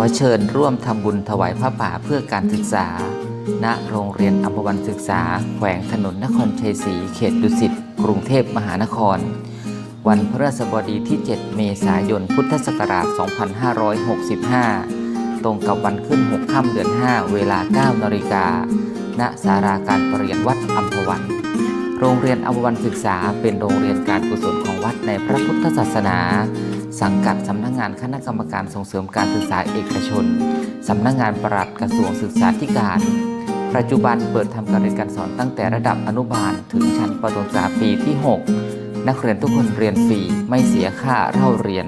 อเชิญร่วมทำบุญถวายผ้าป่าเพื่อการศึกษา ณ โรงเรียนอัมพวันศึกษา แขวงถนนนครชัยศรี เขตดุสิต กรุงเทพมหานคร วันพฤหัสบดีที่ 7 เมษายน พุทธศักราช 2565 ตรงกับวันขึ้น 6 ค่ำเดือน 5 เวลา 9 นาฬิกา ณ สาราการประเรียนวัดอัมพวัน โรงเรียนอัมพวันศึกษาเป็นโรงเรียนการกุศลของวัดในพระพุทธศาสนา สังกัดสำนักงานคณะกรรมการส่งเสริมการศึกษาเอกชน สำนักงานปลัดกระทรวงศึกษาธิการ ปัจจุบันเปิดทำการเรียนการสอนตั้งแต่ระดับอนุบาลถึงชั้นประถมศึกษาปีที่ 6 นักเรียนทุกคนเรียนฟรีไม่เสียค่าเล่าเรียน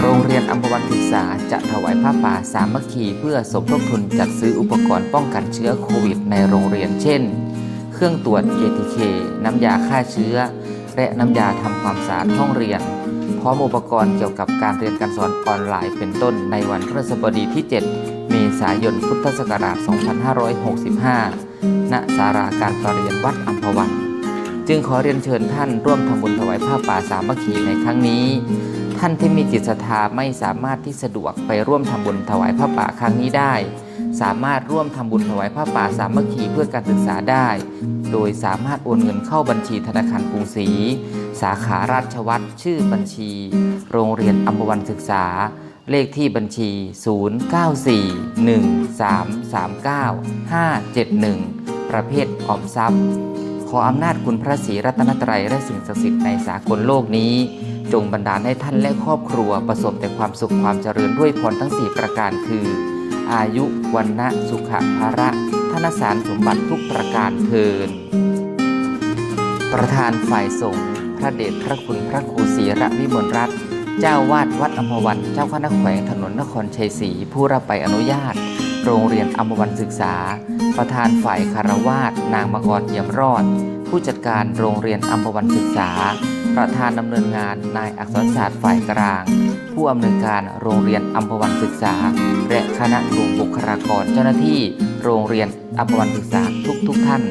โรงเรียนอัมพวันศึกษาจะถวายผ้าป่าสามัคคีเพื่อสมทบทุนจัดซื้ออุปกรณ์ป้องกันเชื้อโควิดในโรงเรียนเช่น เครื่องตรวจ ATK น้ำยาฆ่าเชื้อ และน้ำยาทำความสะอาดห้องเรียน พร้อมอุปกรณ์เกี่ยวกับการเรียนการสอนออนไลน์เป็นต้นในวันพฤหัสบดีที่ 7 เมษายน พุทธศักราช 2565ณสาราการประเรียนวัดอัมพวัน จึงขอเรียนเชิญท่านร่วมทำบุญถวายผ้าป่าสามัคคีในครั้งนี้ ท่านที่มีจิตศรัทธาไม่สามารถที่สะดวกไปร่วมทำบุญถวายผ้าป่าครั้งนี้ได้ สามารถร่วมทำบุญถวายผ้าป่าสามัคคีเพื่อการศึกษาได้ โดยสามารถโอนเงินเข้าบัญชีธนาคารกรุงศรี สาขาราชวัตรชื่อบัญชี โรงเรียนอัมพวันศึกษา เลขที่บัญชี 0941339571 ประเภทออมทรัพย์ ขออำนาจคุณพระศรีรัตนตรัยและสิ่งศักดิ์สิทธิ์ในสากลโลกนี้จงบันดาลให้ท่านและครอบครัวประสบแต่ความสุขความเจริญด้วยพรทั้ง 4 ประการคือ อายุวันนะสุขภาระธนสารสมบัติทุกประการเทิน ประธานฝ่ายสงฆ์พระเดชพระคุณพระครูศรีระวิมลรัตน์เจ้าวาดวัดอัมพวันเจ้าคณะแขวงถนนนครชัยศรีผู้รับใบอนุญาต โรงเรียนอัมพวันศึกษา ประธานฝ่ายคารวาสนางมกรเอี่ยมรอด ผู้จัดการโรงเรียนอัมพวันศึกษา ประธานดำเนินงานนายอักษรศาสตร์ฝ่ายกลาง ผู้อำนวยการโรงเรียนอัมพวันศึกษา และคณะครูบุคลากรเจ้าหน้าที่ โรงเรียนอัมพวันศึกษาทุกๆทท่าน